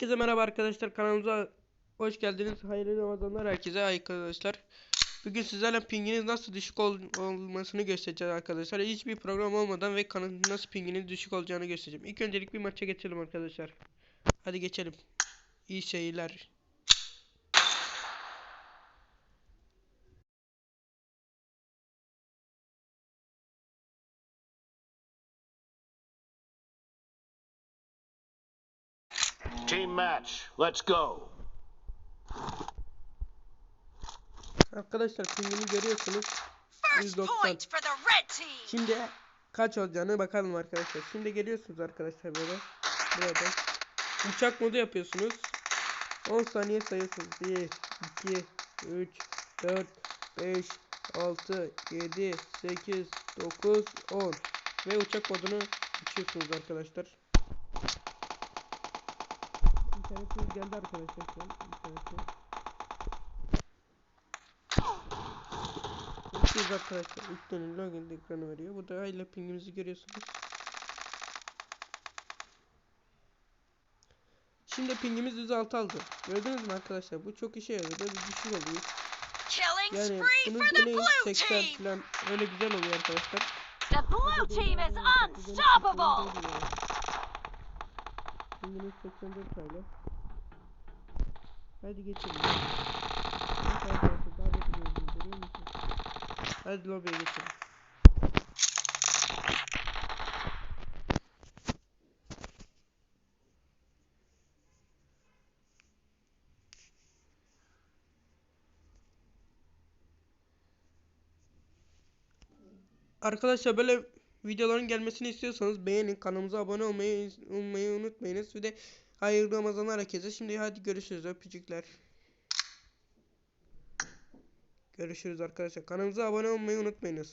Herkese merhaba arkadaşlar kanalımıza hoş geldiniz. Hayırlı Ramazanlar herkese arkadaşlar. Bugün sizlerle pinginiz nasıl düşük ol- olmasını göstereceğiz arkadaşlar. Hiçbir program olmadan ve kanalın nasıl pinginin düşük olacağını göstereceğim. İlk öncelik bir maça geçelim arkadaşlar. Hadi geçelim. İyi seyirler. Team match. Let's go. Arkadaşlar pingini görüyorsunuz. First 190. point for the red team. Şimdi kaç olacağını bakalım arkadaşlar. Şimdi geliyorsunuz arkadaşlar böyle. Burada. Uçak modu yapıyorsunuz. 10 saniye sayıyorsunuz. 1, 2, 3, 4, 5, 6, 7, 8, 9, 10. Ve uçak modunu açıyorsunuz arkadaşlar. İnternetiniz geldi arkadaşlar şu an. İnternete. Bakıyoruz arkadaşlar. Üstten login ekranı veriyor. Bu da hala pingimizi görüyorsunuz. Şimdi pingimiz 106 aldı. Gördünüz mü arkadaşlar? Bu çok işe yarıyor. Biz düşük oluyor. Killing Yani bunun deneyi blue 80 team. falan öyle güzel oluyor arkadaşlar. The blue team is unstoppable. Pingimiz 84 hala. Hadi geçelim. Hadi lobiye geçelim. Arkadaşlar böyle videoların gelmesini istiyorsanız beğenin kanalımıza abone olmayı, olmayı unutmayınız ve de hayırlı Ramazanlar herkese. Şimdi hadi görüşürüz öpücükler. Görüşürüz arkadaşlar. Kanalımıza abone olmayı unutmayınız.